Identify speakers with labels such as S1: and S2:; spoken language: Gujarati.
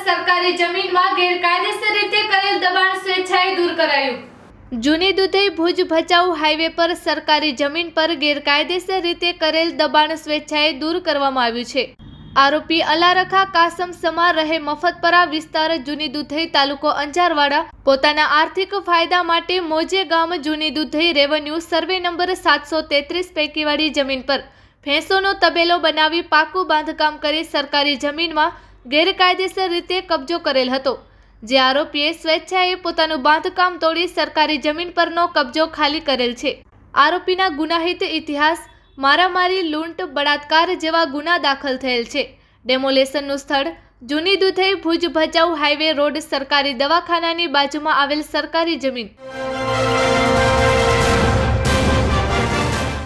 S1: સરકારી જમીનમાં ગેરકાયદેસર રીતે કરેલ દબાણ સ્વેચ્છાએ દૂર કરાયું. જૂની દુધઈ ભુજ ભચાઉ હાઈવે પર સરકારી જમીન પર ગેરકાયદેસર રીતે કરેલ દબાણ સ્વેચ્છાએ દૂર કરવામાં આવ્યું છે. આરોપી અલારખા કાસમ સમા રહે મફતપરા વિસ્તાર જૂની દુધઈ તાલુકો અંજારવાડા. પોતાના આર્થિક ફાયદા માટે મોજે ગામ જૂની દુધઈ રેવન્યુ સર્વે નંબર સાતસો તેત્રીસ પૈકીવાળી જમીન પર ભેંસોનો તબેલો બનાવી પાકું બાંધકામ કરી સરકારી જમીનમાં ગેરકાયદેસર રીતે કબજો કરેલ હતો. જે આરોપીએ સ્વેચ્છાએ પોતાનું બાંધકામ તોડી સરકારી જમીન પરનો કબજો ખાલી કરેલ છે. આરોપીના ગુનાહિત ઇતિહાસ, મારામારી, લૂંટ, બળાત્કાર જેવા ગુના દાખલ થયેલ છે. ડેમોલેશનનું સ્થળ, જૂની દુધઈ ભુજ ભચાઉ હાઈવે રોડ સરકારી દવાખાનાની બાજુમાં આવેલ સરકારી જમીન.